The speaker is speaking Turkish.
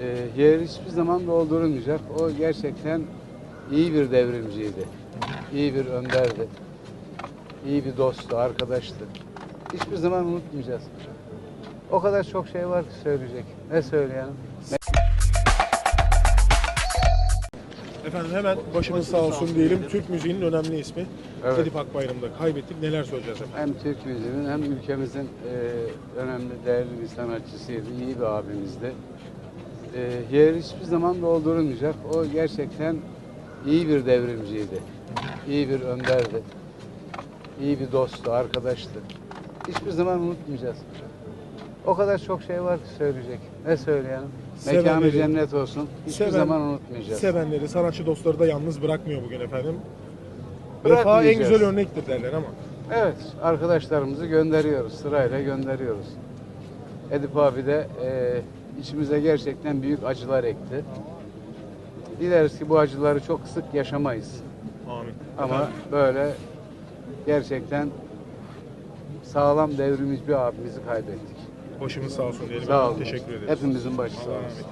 e, yer hiçbir zaman doldurulmayacak. O gerçekten iyi bir devrimciydi. İyi bir önderdi. İyi bir dosttu, arkadaştı. Hiçbir zaman unutmayacağız. O kadar çok şey var ki söyleyecek. Ne söyleyelim? Efendim hemen başımız sağ olsun diyelim. Türk müziğinin önemli ismi. Evet. Edip Akbayram'da kaybettik. Neler söyleyeceğiz efendim? Hem Türk müziğinin hem ülkemizin e, önemli, değerli bir sanatçısıydı. iyi bir abimizdi. E, yer hiçbir zaman doldurulmayacak. O gerçekten iyi bir devrimciydi. İyi bir önderdi. İyi bir dosttu, arkadaştı. Hiçbir zaman unutmayacağız. O kadar çok şey var ki söyleyecek. Ne söyleyelim? Mekanı Sevenleri- cennet olsun. Hiçbir Seven- zaman unutmayacağız. Sevenleri, sanatçı dostları da yalnız bırakmıyor bugün efendim. Vefa en Bırakmayacağız. güzel örnektir derler ama. Evet, arkadaşlarımızı gönderiyoruz, sırayla gönderiyoruz. Edip abi de e, içimize gerçekten büyük acılar ekti. Dileriz ki bu acıları çok sık yaşamayız. Amin. Ama böyle gerçekten sağlam devrimci bir abimizi kaybettik. başımız sağ olsun diyelim. Sağ olun. Teşekkür ederiz. Hepimizin başı sağ olsun.